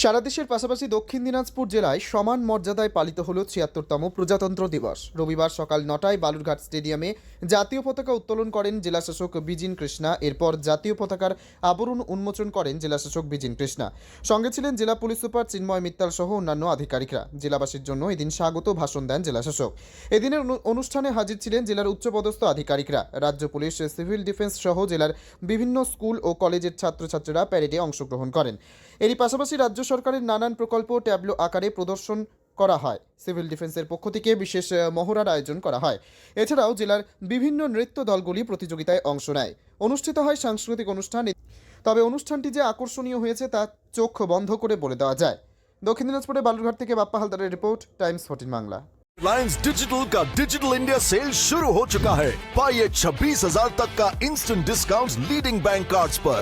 সারা দেশের পাশাপাশি দক্ষিণ দিনাজপুর জেলায় সমান মর্যাদায় পালিত হল ছিয়াত্তরতম প্রজাতন্ত্র দিবস। রবিবার সকাল নটায় বালুরঘাট স্টেডিয়ামে জাতীয় পতাকা উত্তোলন করেন জেলাশাসক বিজিন কৃষ্ণা। এরপর জাতীয় পতাকার আবরণ উন্মোচন করেন জেলাশাসক বিজিন কৃষ্ণা। সঙ্গে ছিলেন জেলা পুলিশ সুপার চিন্ময় মিত্তাল সহ অন্যান্য আধিকারিকরা। জেলাবাসীর জন্য এদিন স্বাগত ভাষণ দেন জেলাশাসক। এদিনের অনু- অনুষ্ঠানে হাজির ছিলেন জেলার উচ্চপদস্থ আধিকারিকরা। রাজ্য পুলিশ, সিভিল ডিফেন্স সহ জেলার বিভিন্ন স্কুল ও কলেজের ছাত্রছাত্রীরা প্যারেডে অংশগ্রহণ করেন। এরই পাশাপাশি রাজ্য সরকারের নানান প্রকল্প ট্যাবলো আকারে প্রদর্শন করা হয় সিভিল ডিফেন্সের পক্ষ থেকে বিশেষ আহ, মহড়ার আয়োজন করা হয় এছাড়াও জেলার বিভিন্ন নৃত্য দলগুলি প্রতিযোগিতায় অংশ নেয় অনুষ্ঠিত হয় সাংস্কৃতিক অনুষ্ঠান তবে অনুষ্ঠানটি যে আকর্ষণীয় হয়েছে তা চোখ বন্ধ করে বলে দেওয়া যায় দক্ষিণ দিনাজপুরে বালুরঘাট থেকে বাপ্পা হালদারের report Times fourteen Bangla Reliance Digital का डिजिटल इंडिया सेल शुरू हो चुका है पाइए छब्बीस हजार तक का instant discount leading bank cards पर